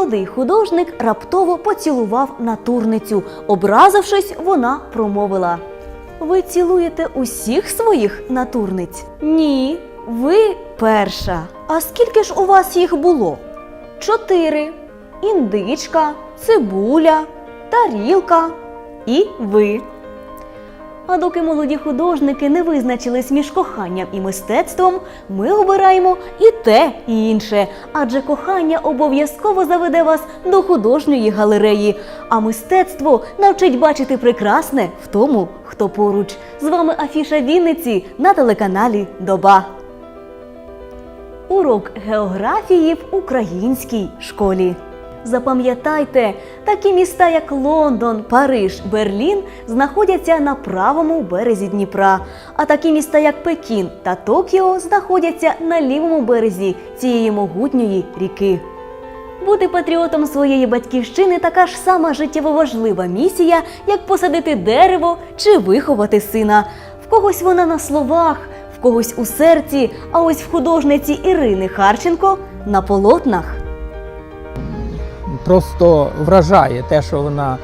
молодий художник раптово поцілував натурницю. Образившись, вона промовила: Ви цілуєте усіх своїх натурниць? Ні, ви перша. А скільки ж у вас їх було? Чотири. Індичка, цибуля, тарілка і ви. А доки молоді художники не визначились між коханням і мистецтвом, ми обираємо і те, і інше. Адже кохання обов'язково заведе вас до художньої галереї, а мистецтво навчить бачити прекрасне в тому, хто поруч. З вами Афіша Вінниці на телеканалі Доба. Урок географії в українській школі. Запам'ятайте, такі міста, як Лондон, Париж, Берлін, знаходяться на правому березі Дніпра, а такі міста, як Пекін та Токіо, знаходяться на лівому березі цієї могутньої ріки. Бути патріотом своєї батьківщини така ж сама життєво важлива місія, як посадити дерево чи виховати сина. В когось вона на словах, в когось у серці, а ось в художниці Ірини Харченко на полотнах. Просто вражає те, що вона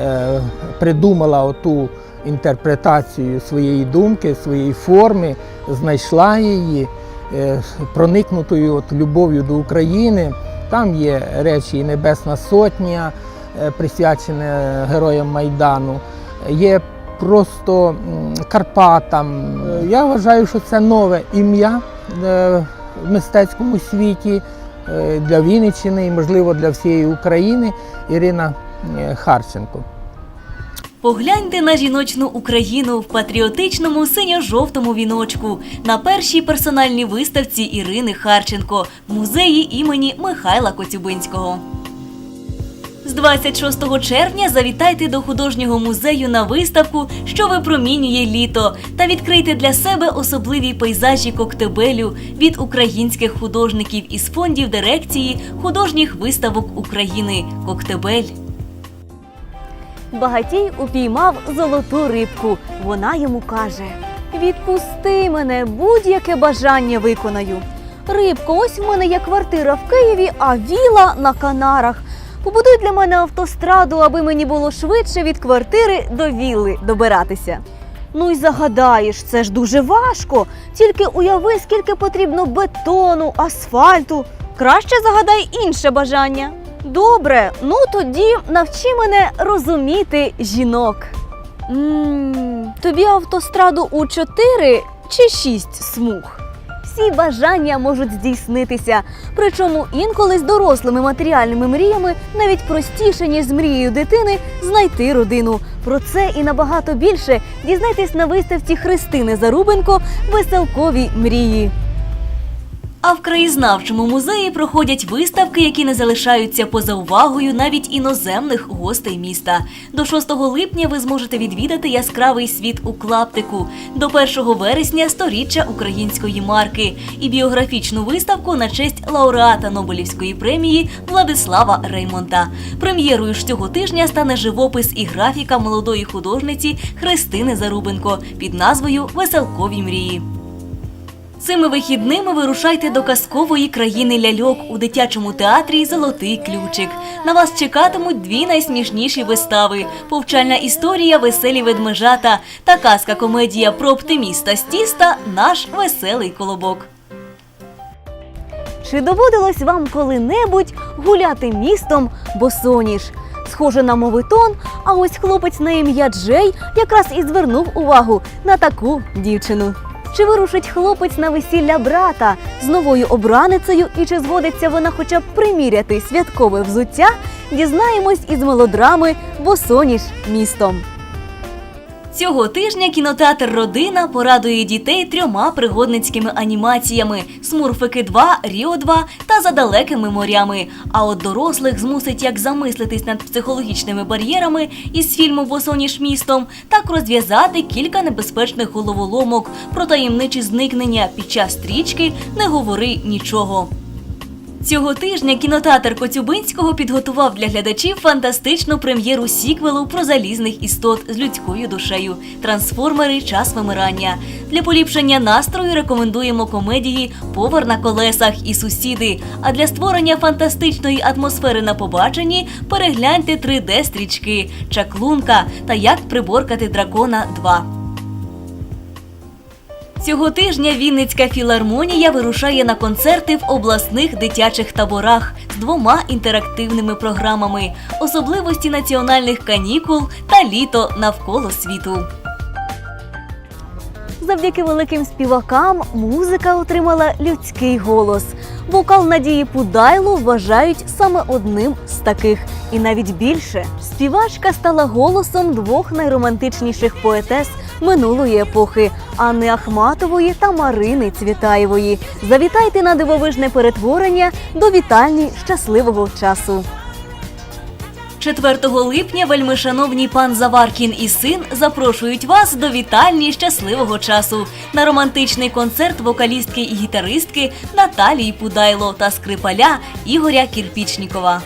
е, придумала оту інтерпретацію своєї думки, своєї форми, знайшла її, е, проникнутою от любов'ю до України. Там є речі і Небесна Сотня, е, присвячена героям Майдану. Є просто Карпатам. Я вважаю, що це нове ім'я в мистецькому світі для Вінниччини і, можливо, для всієї України Ірина е, Харченко. Погляньте на жіночну Україну в патріотичному синьо-жовтому віночку на першій персональній виставці Ірини Харченко в музеї імені Михайла Коцюбинського. З 26 червня завітайте до художнього музею на виставку, що випромінює літо, та відкрийте для себе особливі пейзажі Коктебелю від українських художників із фондів дирекції художніх виставок України Коктебель. Багатій упіймав золоту рибку. Вона йому каже: Відпусти мене, будь-яке бажання виконаю. Рибко, ось в мене є квартира в Києві, а віла на Канарах. Побудуй для мене автостраду, аби мені було швидше від квартири до вілли добиратися. Ну й загадаєш, це ж дуже важко. Тільки уяви, скільки потрібно бетону, асфальту. Краще загадай інше бажання. Добре, ну тоді навчи мене розуміти жінок. м тобі автостраду у чотири чи шість смуг? Всі бажання можуть здійснитися, причому інколи з дорослими матеріальними мріями навіть простіше, ніж з мрією дитини, знайти родину. Про це і набагато більше дізнайтесь на виставці Христини Зарубенко Веселкові мрії. А в краєзнавчому музеї проходять виставки, які не залишаються поза увагою навіть іноземних гостей міста. До 6 липня ви зможете відвідати яскравий світ у клаптику. До 1 вересня сторіччя української марки і біографічну виставку на честь лауреата Нобелівської премії Владислава Реймонта. Прем'єрою ж цього тижня стане живопис і графіка молодої художниці Христини Зарубенко під назвою Веселкові мрії. Цими вихідними вирушайте до казкової країни ляльок у дитячому театрі Золотий ключик. На вас чекатимуть дві найсмішніші вистави: повчальна історія Веселі ведмежата та казка комедія про оптиміста з тіста Наш веселий колобок. Чи доводилось вам коли-небудь гуляти містом босоніж? Схоже на мовитон, а ось хлопець на ім'я Джей якраз і звернув увагу на таку дівчину. Чи вирушить хлопець на весілля брата з новою обраницею і чи згодиться вона хоча б приміряти святкове взуття? Дізнаємось із мелодрами Босоніж містом. Цього тижня кінотеатр Родина порадує дітей трьома пригодницькими анімаціями: Смурфики 2, Ріо 2 та за далекими морями. А от дорослих змусить як замислитись над психологічними бар'єрами із фільму Босоніж містом, так розв'язати кілька небезпечних головоломок про таємничі зникнення під час стрічки Не говори нічого. Цього тижня кінотеатр Коцюбинського підготував для глядачів фантастичну прем'єру сіквелу про залізних істот з людською душею Трансформери Час вимирання. Для поліпшення настрою рекомендуємо комедії Повар на колесах і сусіди. А для створення фантастичної атмосфери на побаченні перегляньте 3D-стрічки Чаклунка та Як приборкати дракона 2. Цього тижня Вінницька філармонія вирушає на концерти в обласних дитячих таборах з двома інтерактивними програмами: особливості національних канікул та літо навколо світу. Завдяки великим співакам музика отримала людський голос. Вокал Надії Пудайло вважають саме одним з таких, і навіть більше. Співачка стала голосом двох найромантичніших поетес минулої епохи Анни Ахматової та Марини Цвітаєвої. Завітайте на дивовижне перетворення до вітальні щасливого часу. 4 липня вельмишановний пан Заваркін і син запрошують вас до вітальні щасливого часу на романтичний концерт вокалістки і гітаристки Наталії Пудайло та скрипаля Ігоря Кірпічнікова.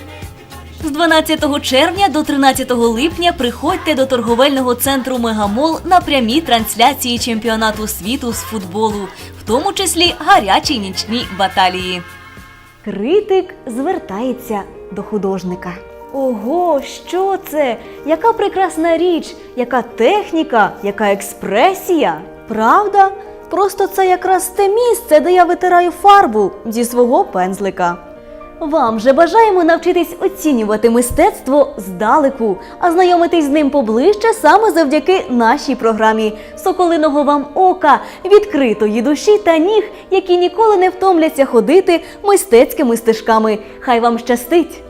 З 12 червня до 13 липня приходьте до торговельного центру Мегамол на прямі трансляції чемпіонату світу з футболу, в тому числі гарячі нічні баталії. Критик звертається до художника. Ого, що це? Яка прекрасна річ, яка техніка, яка експресія. Правда? Просто це якраз те місце, де я витираю фарбу зі свого пензлика. Вам же бажаємо навчитись оцінювати мистецтво здалеку, а знайомитись з ним поближче саме завдяки нашій програмі Соколиного вам ока, відкритої душі та ніг, які ніколи не втомляться ходити мистецькими стежками. Хай вам щастить!